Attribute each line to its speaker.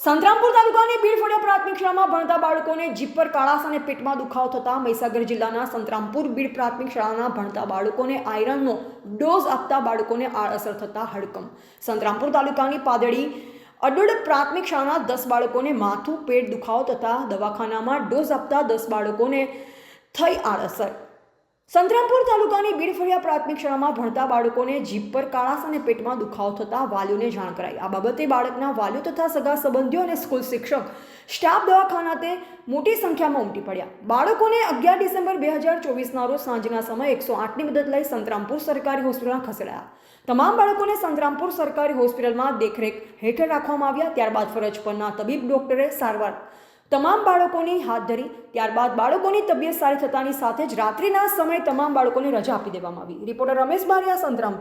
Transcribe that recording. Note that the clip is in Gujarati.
Speaker 1: સંતરામપુર તાલુકાની બીડફળિયા પ્રાથમિક શાળામાં ભણતા બાળકોને જીપ પર કાળાસ અને પેટમાં દુખાવો થતાં મહીસાગર જિલ્લાના સંતરામપુર બીડ પ્રાથમિક શાળાના ભણતા બાળકોને આયરનનો ડોઝ આપતા બાળકોને આડઅસર થતાં હડકંપ. સંતરામપુર તાલુકાની પાદળી અડોડ પ્રાથમિક શાળાના દસ બાળકોને માથું, પેટ દુખાવો થતાં દવાખાનામાં ડોઝ આપતા દસ બાળકોને થઈ આડઅસર સંતરામપુર તાલુકાની બીડફળિયા પ્રાથમિક શાળામાં ભણતા બાળકોને જીભ પર કાળાશ અને પેટમાં દુખાવો થતાં વાલીઓને જાણ કરાઈ. આ બાબતે બાળકના વાલીઓ તથા સગા સંબંધીઓ અને સ્કૂલ શિક્ષક સ્ટાફ દવાખાનાતે મોટી સંખ્યામાં ઉમટી પડ્યા. બાળકોને અગિયાર ડિસેમ્બર બે હજાર ચોવીસના રોજ સાંજના સમયે એકસો આઠની મદદ લઈ સંતરામપુર સરકારી હોસ્પિટલમાં ખસેડાયા. તમામ બાળકોને સંતરામપુર સરકારી હોસ્પિટલમાં દેખરેખ હેઠળ રાખવામાં આવ્યા. ત્યારબાદ ફરજ પરના તબીબ ડોક્ટરે સારવાર તમામ બાળકોની હાથ ધરી, ત્યારબાદ બાળકોની તબિયત સારી થતાની સાથે જ રાત્રિના સમયે તમામ બાળકોને રજા આપી દેવામાં આવી. રિપોર્ટર રમેશ બારિયા સંતરામપુર